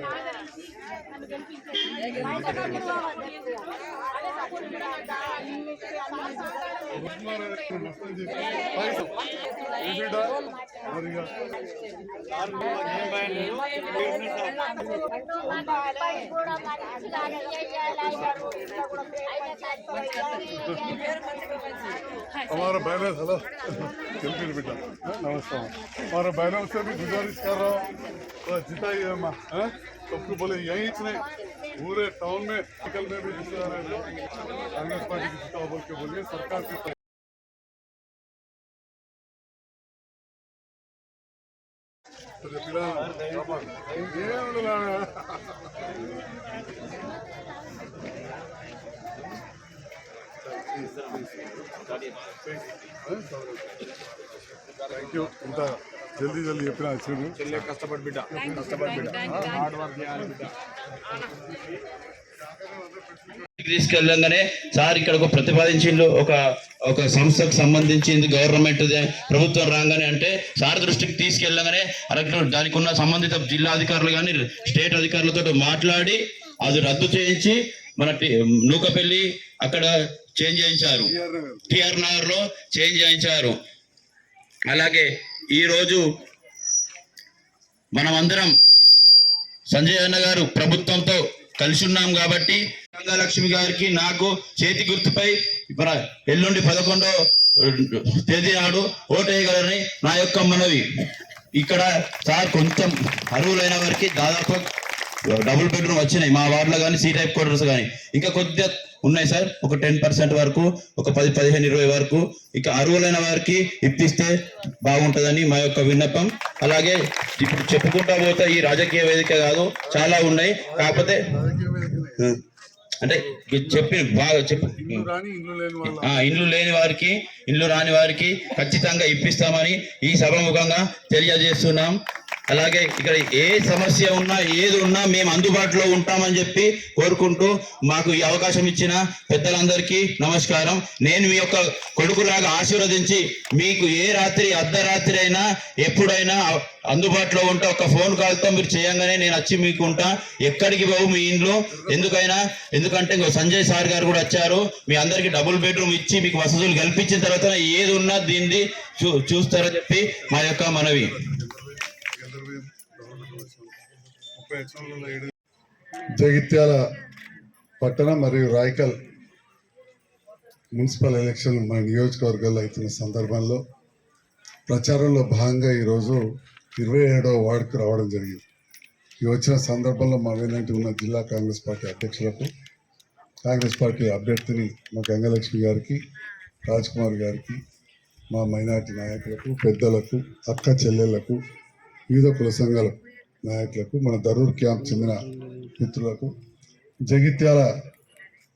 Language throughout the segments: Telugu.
yeah. yeah. हमारा बैलेंस, हेलो। चलती बेटा नमस्कार हमारा बैलेंस से भी गुजारिश कर रहा हूँ। जिताइए? सबको बोले, यही इतने पूरे टाउन में निकल में भी कांग्रेस पार्टी की जिताओ बोल के बोलिए, सरकार की थैंक यू జల్దీ జల్దీ చెప్పిన వచ్చిండు చెల్లె కష్టపడి బిడ్డ. కష్టపడి బిడ్డ. హార్డ్ వర్క్ చేయాలి బిడ్డ. తీసుకెళ్ళంగానే సార్ ఇక్కడ ఒక ప్రతిపాదించిండు ఒక ఒక సంస్థకు సంబంధించింది గవర్నమెంట్ ప్రభుత్వం రాగానే అంటే సార్ దృష్టికి తీసుకెళ్ళగానే అరగ దానికి ఉన్న సంబంధిత జిల్లా అధికారులు కానీ స్టేట్ అధికారులతో మాట్లాడి అది రద్దు చేయించి మన టి- నూకపల్లి అక్కడ చేంజ్ చేయించారు. టిఆర్ నగర్. లో చేంజ్ చేయించారు. అలాగే ఈ రోజు మనమందరం సంజయ్ అన్న గారు ప్రభుత్వంతో కలిసి ఉన్నాం కాబట్టి గంగాలక్ష్మి గారికి నాకు చేతి గుర్తుపై ఎల్లుండి పదకొండో తేదీ నాడు ఓటేయగలరని నా యొక్క మనవి. ఇక్కడ సార్ కొంచెం అర్హులైన వారికి దాదాపు డబుల్ బెడ్రూమ్ వచ్చినాయి. మా వార్డులో కానీ సీ టైప్ క్వార్టర్స్ కానీ. ఇంకా కొద్దిగా ఉన్నాయి సార్. ఒక టెన్ పర్సెంట్ వరకు ఒక పది పదిహేను ఇరవై వరకు. ఇక అర్హులైన వారికి ఇప్పిస్తే బాగుంటుందని మా యొక్క విన్నపం. అలాగే ఇప్పుడు చెప్పుకుంటా పోతే ఈ రాజకీయ వేదిక కాదు చాలా ఉన్నాయి. కాకపోతే అంటే చెప్పి. బాగా చెప్పు ఇల్లు లేని వారికి ఇల్లు రాని వారికి ఖచ్చితంగా ఇప్పిస్తామని ఈ సభముఖంగా తెలియజేస్తున్నాం. అలాగే ఇక్కడ ఏ సమస్య ఉన్నా ఏది ఉన్నా మేము అందుబాటులో ఉంటామని చెప్పి కోరుకుంటూ మాకు ఈ అవకాశం ఇచ్చిన పెద్దలందరికీ నమస్కారం. నేను మీ యొక్క కొడుకులాగా ఆశీర్వదించి మీకు ఏ రాత్రి అర్ధరాత్రి అయినా ఎప్పుడైనా అందుబాటులో ఉంటే ఒక ఫోన్ కాల్తో మీరు చేయంగానే నేను వచ్చి మీకు ఉంటా. ఎక్కడికి పోవు మీ ఇంట్లో. ఎందుకైనా? ఎందుకంటే ఇంకో సంజయ్ సార్ గారు కూడా వచ్చారు. మీ అందరికి డబుల్ బెడ్రూమ్ ఇచ్చి మీకు వసతులు కల్పించిన తర్వాత ఏది ఉన్నా దీన్ని చూ చూస్తారని చెప్పి మా యొక్క మనవి. జగిత్యాల పట్టణ మరియు రాయకల్ మున్సిపల్ ఎలక్షన్ మన నియోజకవర్గాల్లో అవుతున్న సందర్భంలో ప్రచారంలో భాగంగా ఈరోజు ఇరవై ఏడవ వార్డుకు రావడం జరిగింది. ఈ వచ్చిన సందర్భంలో మా వెనంటి ఉన్న జిల్లా కాంగ్రెస్ పార్టీ అధ్యక్షులకు కాంగ్రెస్ పార్టీ అభ్యర్థిని మా గంగలక్ష్మి గారికి రాజ్ కుమార్ గారికి మా మైనార్టీ నాయకులకు పెద్దలకు అక్క చెల్లెళ్ళకు వివిధ కుల సంఘాలకు నాయకులకు మన దరూర్ క్యాంప్ చెందిన మిత్రులకు జగిత్యాల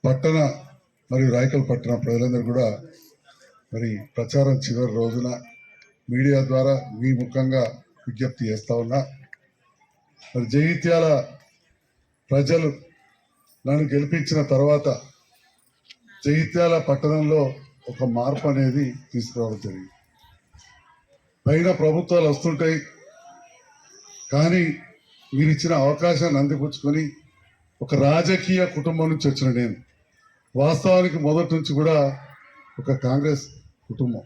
పట్టణ మరియు రాయకల్ పట్టణ ప్రజలందరూ కూడా మరి ప్రచారం చివరి రోజున మీడియా ద్వారా మీ ముఖంగా విజ్ఞప్తి చేస్తా ఉన్నా. మరి జగిత్యాల ప్రజలు నన్ను గెలిపించిన తర్వాత జగిత్యాల పట్టణంలో ఒక మార్పు అనేది తీసుకురావడం జరిగింది. పైన ప్రభుత్వాలు వస్తుంటాయి కానీ మీరు ఇచ్చిన అవకాశాన్ని అందిపుచ్చుకొని ఒక రాజకీయ కుటుంబం నుంచి వచ్చిన నేను. వాస్తవానికి మొదటి నుంచి కూడా ఒక కాంగ్రెస్ కుటుంబం.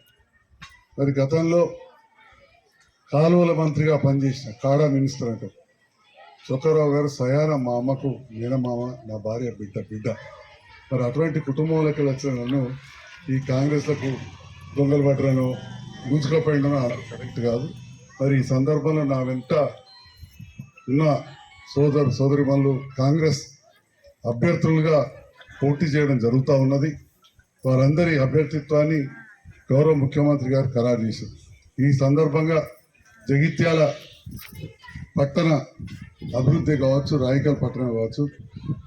మరి గతంలో కాలువల మంత్రిగా పనిచేసిన కాడా మినిస్టర్ అంటారు చొక్కరావు గారు సయాన మా అమ్మకు మేనమామ నా భార్య బిడ్డ బిడ్డ. మరి అటువంటి కుటుంబంలోకి వచ్చిన నన్ను ఈ కాంగ్రెస్లకు దొంగలు పట్టడను గుంజుకపోయిండను కరెక్ట్ కాదు. మరి ఈ సందర్భంలో నా వెంట ఉన్న సోదరు సోదరిమణులు కాంగ్రెస్ అభ్యర్థులుగా పోటీ చేయడం జరుగుతూ ఉన్నది. వారందరి అభ్యర్థిత్వాన్ని గౌరవ ముఖ్యమంత్రి గారు ఖరారు చేశారు. ఈ సందర్భంగా జగిత్యాల పట్టణ అభివృద్ధి కావచ్చు రాయకల్ పట్టణం కావచ్చు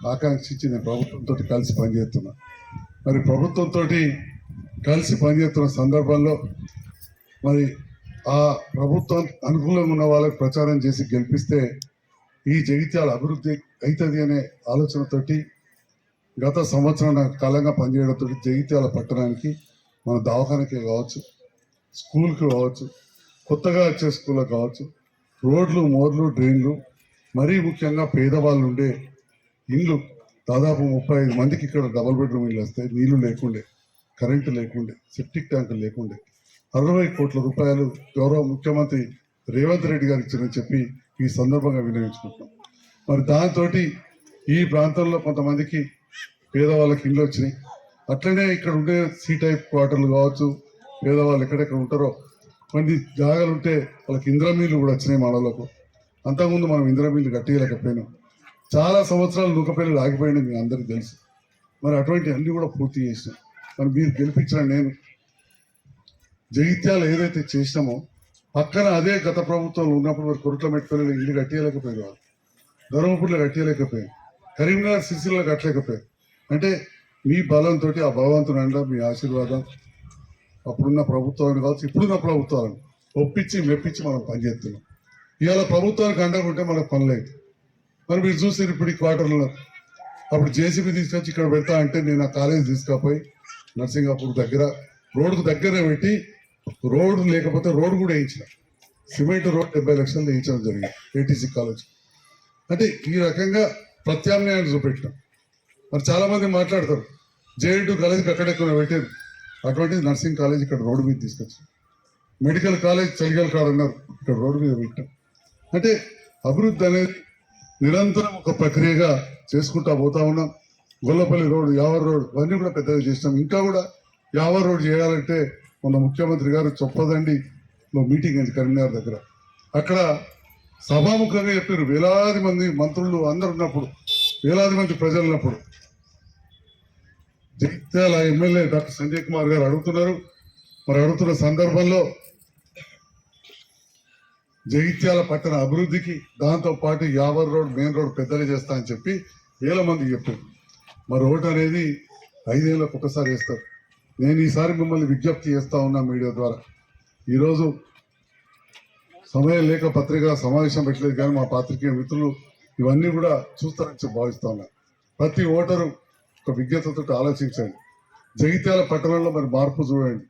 ఆకాంక్షించి నేను ప్రభుత్వంతో కలిసి పనిచేస్తున్నా. మరి ప్రభుత్వంతో కలిసి పనిచేస్తున్న సందర్భంలో మరి ఆ ప్రభుత్వం అనుకూలంగా ఉన్న వాళ్ళకి ప్రచారం చేసి గెలిపిస్తే ఈ జగిత్యాల అభివృద్ధి అవుతుంది అనే ఆలోచనతోటి గత సంవత్సరం నాకు కాలంగా పనిచేయడంతో జగిత్యాల పట్టణానికి మన దవాఖానకే కావచ్చు స్కూల్కి కావచ్చు కొత్తగా వచ్చే స్కూల్లో కావచ్చు రోడ్లు మోర్లు డ్రైన్లు మరీ ముఖ్యంగా పేదవాళ్ళు ఉండే ఇండ్లు దాదాపు ముప్పై ఐదు మందికి ఇక్కడ డబల్ బెడ్రూమ్ ఇల్లు వస్తాయి. నీళ్ళు లేకుండే కరెంటు లేకుండే సెప్టిక్ ట్యాంకులు లేకుండే. అరవై కోట్ల రూపాయలు గౌరవ ముఖ్యమంత్రి రేవంత్ రెడ్డి గారు ఇచ్చారని చెప్పి ఈ సందర్భంగా వినియోగించుకుంటున్నాం. మరి దాంతో ఈ ప్రాంతంలో కొంతమందికి పేదవాళ్ళకి ఇండ్లు వచ్చినాయి. అట్లనే ఇక్కడ ఉండే సి టైప్ క్వార్టర్లు కావచ్చు పేదవాళ్ళు ఎక్కడెక్కడ ఉంటారో కొన్ని జాగాలు ఉంటే వాళ్ళకి ఇంద్రమీళ్ళు కూడా వచ్చినాయి మనలకు అంతకుముందు మనం ఇంద్రమీళ్ళు కట్టేయలేకపోయినాం. చాలా సంవత్సరాలు నూకపల్లి ఆగిపోయింది మీ అందరికీ తెలుసు. మరి అటువంటి అన్ని కూడా పూర్తి చేసినాం. మరి మీరు గెలిపించిన నేను జగిత్యాలు ఏదైతే చేసినామో పక్కన అదే గత ప్రభుత్వంలో ఉన్నప్పుడు మరి కొరట్ల మెట్టుపల్లిలో ఇల్లు కట్టేయలేకపోయారు వాళ్ళు ధర్మపూర్లో కట్టేయలేకపోయారు కరీంనగర్ సిరిసిల్లో కట్టలేకపోయారు అంటే మీ బలంతో ఆ భగవంతుని అండ మీ ఆశీర్వాదం అప్పుడున్న ప్రభుత్వాన్ని కావచ్చు ఇప్పుడున్న ప్రభుత్వాలను ఒప్పించి మెప్పించి మనం పనిచేస్తున్నాం. ఇవాళ ప్రభుత్వానికి అండకుంటే ఉంటే మనకు పనులేదు మరి మీరు చూసారు ఇప్పుడు ఈ క్వార్టర్లో అప్పుడు జేసీబీ తీసుకొచ్చి ఇక్కడ పెడతా అంటే నేను ఆ కాలేజ్ తీసుకపోయి నర్సింగాపూర్ దగ్గర రోడ్డుకు దగ్గర పెట్టి రోడ్డు లేకపోతే రోడ్డు కూడా వేయించిన సిమెంట్ రోడ్ డెబ్బై లక్షలు వేయించడం జరిగింది ఏటీసీ కాలేజ్. అంటే ఈ రకంగా ప్రత్యామ్నాయాన్ని చూపెట్టినాం. మరి చాలామంది మాట్లాడతారు జేఎన్టీ కాలేజీకి అక్కడెక్కడ పెట్టారు? అటువంటిది నర్సింగ్ కాలేజ్ ఇక్కడ రోడ్డు మీద తీసుకొచ్చాం మెడికల్ కాలేజ్ చలిగల కాడ అన్నారు ఇక్కడ రోడ్డు మీద పెట్టాం అంటే అభివృద్ధి అనేది నిరంతరం ఒక ప్రక్రియగా చేసుకుంటా పోతా ఉన్నాం. గొల్లపల్లి రోడ్ యావర్ రోడ్ ఇవన్నీ కూడా పెద్దగా చేసినాం. ఇంకా కూడా యావర్ రోడ్ చేయాలంటే మన ముఖ్యమంత్రి గారు చొప్పదండిలో మీటింగ్ అయింది కరీంనగర్ దగ్గర. అక్కడ సభాముఖంగా చెప్పారు వేలాది మంది మంత్రులు అందరు ఉన్నప్పుడు వేలాది మంది ప్రజలు ఉన్నప్పుడు. జగిత్యాల ఎమ్మెల్యే డాక్టర్ సంజయ్ కుమార్ గారు అడుగుతున్నారు. మరి అడుగుతున్న సందర్భంలో జగిత్యాల పట్టణ అభివృద్ధికి దాంతో పాటు యావర్ రోడ్ మెయిన్ రోడ్ పెద్దగా చేస్తా అని చెప్పి వేల మంది చెప్పారు. మరి ఓటు అనేది ఐదేళ్ళకు ఒకసారి వేస్తారు. నేను ఈసారి మిమ్మల్ని విజ్ఞప్తి చేస్తా ఉన్నా మీడియా ద్వారా. ఈరోజు సమయం లేక పత్రిక సమావేశం పెట్టలేదు కానీ మా పాత్రికేయ మిత్రులు ఇవన్నీ కూడా చూస్తారని భావిస్తా ఉన్నా. ప్రతి ఓటరు ఒక విజ్ఞతతో ఆలోచించండి. జగిత్యాల పట్టణంలో మరి మార్పు చూడండి.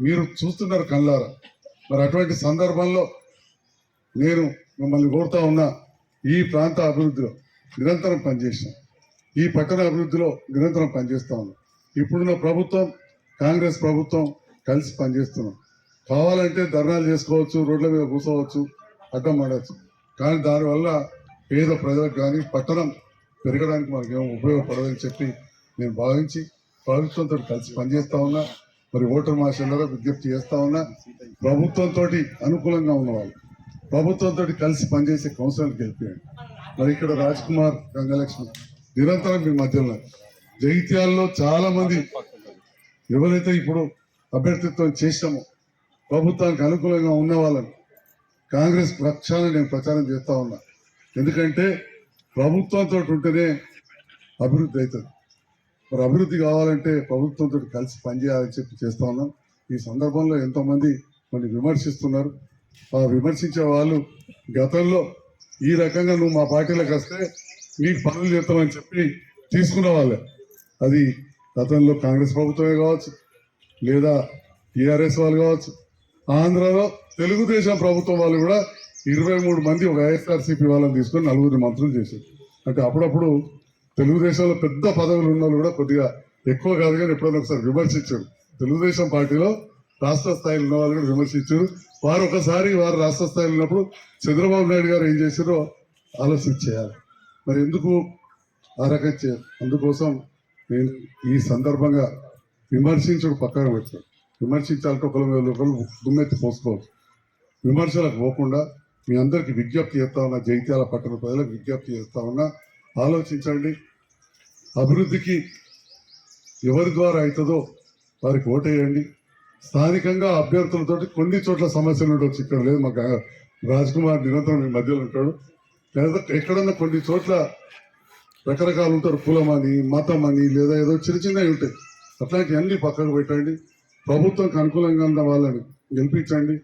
మీరు చూస్తున్నారు కళ్ళారా? మరి అటువంటి సందర్భంలో నేను మిమ్మల్ని కోరుతా ఉన్నా ఈ ప్రాంత అభివృద్ధిలో నిరంతరం పనిచేసిన ఈ పట్టణ అభివృద్ధిలో నిరంతరం పనిచేస్తా ఉన్నాం. ఇప్పుడున్న ప్రభుత్వం కాంగ్రెస్ ప్రభుత్వం కలిసి పనిచేస్తున్నాం. కావాలంటే ధర్నాలు చేసుకోవచ్చు రోడ్ల మీద కూర్చోవచ్చు అడ్డం పడవచ్చు. కానీ దానివల్ల పేద ప్రజలకు కానీ పట్టణం పెరగడానికి మనకేమో ఉపయోగపడదని చెప్పి నేను భావించి ప్రభుత్వంతో కలిసి పనిచేస్తా ఉన్నా. మరి ఓటర్ మాస్టర్లలో విజ్ఞప్తి చేస్తా ఉన్నా. ప్రభుత్వంతో అనుకూలంగా ఉన్నవాళ్ళు ప్రభుత్వంతో కలిసి పనిచేసే కౌన్సిలర్కి గెలిపేయండి. మరి ఇక్కడ రాజ్ కుమార్ గంగలక్ష్మి నిరంతరం మీ మధ్యలో ఉన్నారు. జగిత్యాలలో చాలా మంది ఎవరైతే ఇప్పుడు అభ్యర్థిత్వం చేసినామో ప్రభుత్వానికి అనుకూలంగా ఉన్న వాళ్ళని కాంగ్రెస్ పక్షాన నేను ప్రచారం చేస్తా ఉన్నా. ఎందుకంటే ప్రభుత్వంతో ఉంటేనే అభివృద్ధి అవుతుంది. మరి అభివృద్ధి కావాలంటే ప్రభుత్వంతో కలిసి పనిచేయాలని చెప్పి చేస్తూ ఉన్నాం. ఈ సందర్భంలో ఎంతోమంది కొన్ని విమర్శిస్తున్నారు. ఆ విమర్శించే వాళ్ళు గతంలో ఈ రకంగా నువ్వు మా పార్టీలోకి వస్తే నీకు పనులు చేస్తామని చెప్పి తీసుకున్న వాళ్ళే. అది గతంలో కాంగ్రెస్ ప్రభుత్వమే కావచ్చు లేదా టీఆర్ఎస్ వాళ్ళు కావచ్చు ఆంధ్రలో తెలుగుదేశం ప్రభుత్వం వాళ్ళు కూడా ఇరవై మూడు మంది ఒక వైఎస్ఆర్సీపీ వాళ్ళని తీసుకొని నలుగురిని మంత్రులు చేశారు. అంటే అప్పుడప్పుడు తెలుగుదేశంలో పెద్ద పదవులు ఉన్న వాళ్ళు కూడా కొద్దిగా ఎక్కువ కాదు కానీ ఎప్పుడైనా ఒకసారి విమర్శించారు. తెలుగుదేశం పార్టీలో రాష్ట్ర స్థాయిలో ఉన్న వాళ్ళు కూడా విమర్శించారు. వారు ఒకసారి వారు రాష్ట్ర స్థాయిలో ఉన్నప్పుడు చంద్రబాబు నాయుడు గారు ఏం చేశారో ఆలోచన చేయాలి మరి ఎందుకు ఆ రకం చేయాలి? అందుకోసం నేను ఈ సందర్భంగా విమర్శించడం పక్కన పెట్టాను విమర్శించాలంటే ఒకరి మీద ఒకరు దుమ్మెత్తి పోసుకోవచ్చు విమర్శలకు పోకుండా మీ అందరికీ విజ్ఞప్తి చేస్తా ఉన్నా జైత్యాల పట్టణ ప్రజలకు విజ్ఞప్తి చేస్తా ఉన్నా ఆలోచించండి. అభివృద్ధికి ఎవరి ద్వారా అవుతుందో వారికి ఓటేయండి. స్థానికంగా అభ్యర్థులతో కొన్ని చోట్ల సమస్యలు ఉండొచ్చు. ఇక్కడ లేదు మాకు రాజ్ కుమార్ నిరంతరం మధ్యలో ఉంటాడు. లేదా ఎక్కడన్నా కొన్ని చోట్ల రకరకాలు ఉంటారు కులం అని మతం అని లేదా ఏదో చిన్న చిన్నవి ఉంటాయి. అట్లాంటివన్నీ పక్కకు పెట్టండి. ప్రభుత్వంకి అనుకూలంగా ఉన్న వాళ్ళని గెలిపించండి.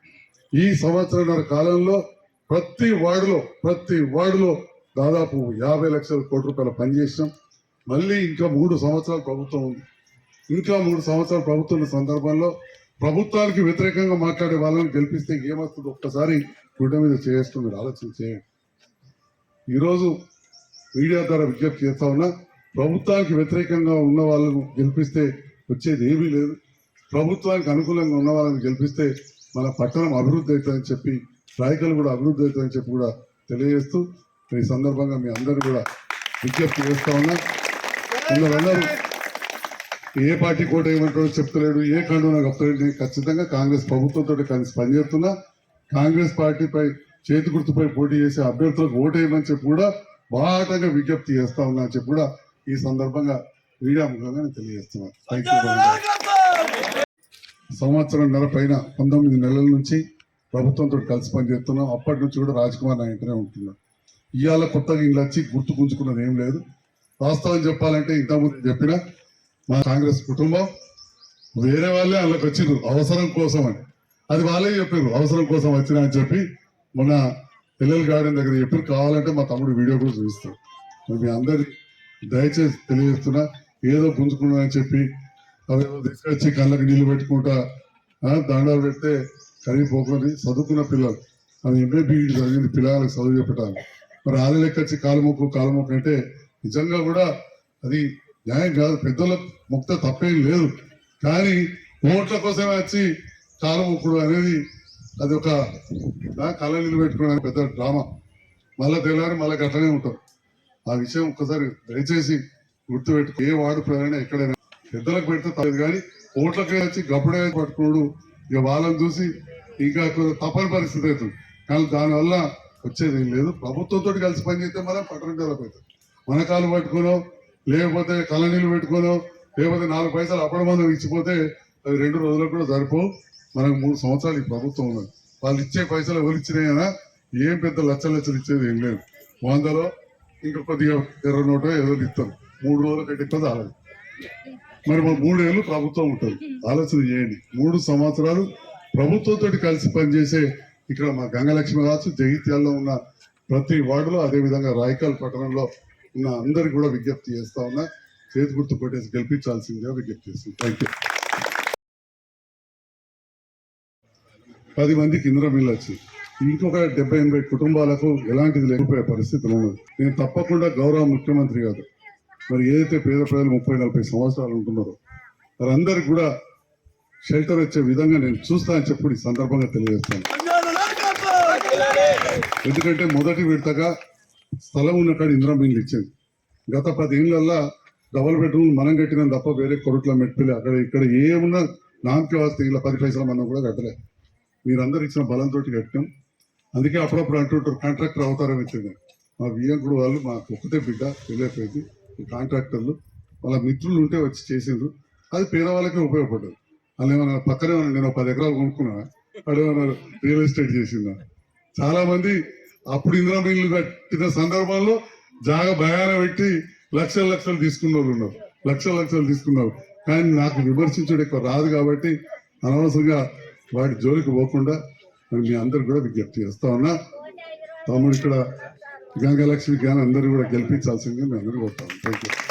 ఈ సంవత్సరంన్నర కాలంలో ప్రతి వార్డులో ప్రతి వార్డులో దాదాపు యాభై లక్షల కోటి రూపాయల పనిచేసాం మళ్ళీ ఇంకా మూడు సంవత్సరాలు ప్రభుత్వం ఉంది. ఇంకా మూడు సంవత్సరాలు ప్రభుత్వం ఉన్న సందర్భంలో ప్రభుత్వానికి వ్యతిరేకంగా మాట్లాడే వాళ్ళని గెలిపిస్తే ఏమవుతుంది ఒక్కసారి గుడ్డ మీద చేస్తుంది మీరు ఆలోచన చేయండి. ఈరోజు మీడియా ద్వారా విజ్ఞప్తి చేస్తా ఉన్నా ప్రభుత్వానికి వ్యతిరేకంగా ఉన్న వాళ్ళను గెలిపిస్తే వచ్చేది ఏమీ లేదు. ప్రభుత్వానికి అనుకూలంగా ఉన్న వాళ్ళని గెలిపిస్తే మన పట్టణం అభివృద్ధి అవుతుందని చెప్పి రాయకలు కూడా అభివృద్ధి అవుతుందని చెప్పి కూడా తెలియజేస్తూ ఈ సందర్భంగా మీ అందరూ కూడా విజ్ఞప్తి చేస్తా ఉన్నా. కొందరందరూ ఏ పార్టీ కోట ఏమంటాడో చెప్తలేడు ఏ కండునా కప్తలేడు నేను ఖచ్చితంగా కాంగ్రెస్ ప్రభుత్వంతో కలిసి పనిచేస్తున్నా. కాంగ్రెస్ పార్టీపై చేతి గుర్తుపై పోటీ చేసే అభ్యర్థులకు ఓటేయమని చెప్పి కూడా బాటంగా విజ్ఞప్తి చేస్తా ఉన్నా అని చెప్పి కూడా ఈ సందర్భంగా మీడియా ముఖంగా నేను తెలియజేస్తున్నాను సంవత్సరం నెల పైన పంతొమ్మిది నెలల నుంచి ప్రభుత్వంతో కలిసి పనిచేస్తున్నాం. అప్పటి నుంచి కూడా రాజ్ కుమార్ నా ఇంటనే ఉంటున్నాం. ఇవాళ కొత్తగా ఇల్లు వచ్చి గుర్తుకుంచుకున్నది ఏం లేదు. వాస్తవం చెప్పాలంటే ఇంతకుముందు చెప్పిన మా కాంగ్రెస్ కుటుంబం వేరే వాళ్ళే అందులోకి వచ్చిండ్రు అవసరం కోసం అని. అది వాళ్ళే చెప్పారు అవసరం కోసం వచ్చినా అని చెప్పి మొన్న పిల్లల గార్డెన్ దగ్గర ఎప్పుడు కావాలంటే మా తమ్ముడు వీడియో కూడా చూపిస్తాడు. మీ అందరి దయచేసి తెలియజేస్తున్నా ఏదో గుంజుకున్నా అని చెప్పి అదేదో తీసుకొచ్చి కళ్ళకి నీళ్ళు పెట్టుకుంటా దండాలు పెడితే కరిగిపోకొని చదువుకున్న పిల్లలు. అది ఎంఏ జరిగింది చదివింది పిల్లలకు చదువు చెప్పటాలు మరి ఆల లెక్క వచ్చి కాలుమొక్కు కాలుమొక్కు అంటే నిజంగా కూడా అది న్యాయం కాదు. పెద్దల ముక్త తప్పేం లేదు. కానీ ఓట్ల కోసమే వచ్చి కాలుమొక్కుడు అనేది అది ఒక కళ నిలబెట్టుకోవడానికి పెద్ద డ్రామా. మళ్ళా తెల్లారి మళ్ళీ గట్లనే ఉంటాం. ఆ విషయం ఒక్కసారి దయచేసి గుర్తుపెట్టుకో ఏ వాడు ప్రయాణం ఎక్కడైనా పెద్దలకు పెడితే తగ్గదు కానీ ఓట్లకే వచ్చి గప్పుడే పట్టుకోడు ఇక వాళ్ళని చూసి ఇంకా కొంచెం తప్పని పరిస్థితి అవుతుంది. కానీ దానివల్ల వచ్చేది ఏం లేదు. ప్రభుత్వంతో కలిసి పనిచేస్తే మనం పట్టణం డెవలప్ అవుతుంది. మన కాలు పట్టుకోనో లేకపోతే కళ్ళ నీళ్ళు పెట్టుకోనో లేకపోతే నాలుగు పైసలు అప్పటి మనం ఇచ్చిపోతే అవి రెండు రోజులకు కూడా సరిపోవు. మనకు మూడు సంవత్సరాలు ఈ ప్రభుత్వం ఉన్నది. వాళ్ళు ఇచ్చే పైసలు ఎవరు ఇచ్చినాయనా ఏం పెద్ద లచ్చ లచ్చలు ఇచ్చేది ఏం లేదు. వందలో ఇంకా కొద్దిగా ఇరవై నోటో ఏదో ఇస్తారు. మూడు రోజుల కంటే ఎక్కువ చాలదు. మరి మా మూడేళ్ళు ప్రభుత్వం ఉంటుంది. ఆలోచన చేయండి. మూడు సంవత్సరాలు ప్రభుత్వంతో కలిసి పనిచేసే ఇక్కడ మా గంగలక్ష్మి కావచ్చు జగిత్యాల్లో ఉన్న ప్రతి వార్డులో అదే విధంగా రాయకాల్ పట్టణంలో ఉన్న అందరికి కూడా విజ్ఞప్తి చేస్తా ఉన్నా. చేతి గుర్తు కొట్టేసి గెలిపించాల్సిందిగా విజ్ఞప్తి చేస్తుంది థ్యాంక్ యూ పది మందికి ఇంద్రం బిల్లు వచ్చింది ఇంకొక డెబ్బై ఎనభై కుటుంబాలకు ఎలాంటిది లేకపోయే పరిస్థితులు ఉన్నది. నేను తప్పకుండా గౌరవ ముఖ్యమంత్రి గారు మరి ఏదైతే పేద ప్రజలు ముప్పై నలభై సంవత్సరాలు ఉంటున్నారో వారందరికి కూడా షెల్టర్ వచ్చే విధంగా నేను చూస్తా అని చెప్పి ఈ సందర్భంగా తెలియజేస్తాను. ఎందుకంటే మొదటి విడతగా స్థలం ఉన్న కాడ ఇంద్రం బిల్లు ఇచ్చింది గత పదేళ్ళల్లా డబల్ బెడ్రూమ్ మనం కట్టిన తప్ప వేరే కొరట్ల మెట్పిల్లి అక్కడ ఇక్కడ ఏమున్నా నామకే వస్తే ఇలా పది పైసల మనం కూడా కట్టలేదు మీరందరూ ఇచ్చిన బలంతో కట్టాం అందుకే అప్పుడప్పుడు అంటుంటారు కాంట్రాక్టర్ అవతారం ఇచ్చింది. మా వియ్యంకుడు వాళ్ళు మాకు ఒక్కతే బిడ్డ తెలియపోయింది కాంట్రాక్టర్లు వాళ్ళ మిత్రులు ఉంటే వచ్చి చేసిండ్రు. అది పేదవాళ్ళకే ఉపయోగపడ్డది. వాళ్ళు ఏమన్నా పక్కనే ఉన్నా నేను పది ఎకరాలు కొనుక్కున్నా అడేమన్నా రియల్ ఎస్టేట్ చేసిందా? చాలా మంది అప్పుడు ఇందిరా మిల్లు కట్టిన సందర్భంలో జాగా భయాన పెట్టి లక్షల లక్షలు తీసుకున్న వాళ్ళు ఉన్నారు. లక్షల లక్షలు తీసుకున్నారు. కానీ నాకు విమర్శించడం ఎక్కువ రాదు కాబట్టి అనవసరంగా వాటి జోలికి పోకుండా మరి మీ అందరు కూడా విజ్ఞప్తి చేస్తా ఉన్నా. తమ్ముడు ఇక్కడ గంగలక్ష్మి జ్ఞానం అందరూ కూడా గెలిపించాల్సిందిగా మేము అందరూ కోరుతాం థ్యాంక్ యూ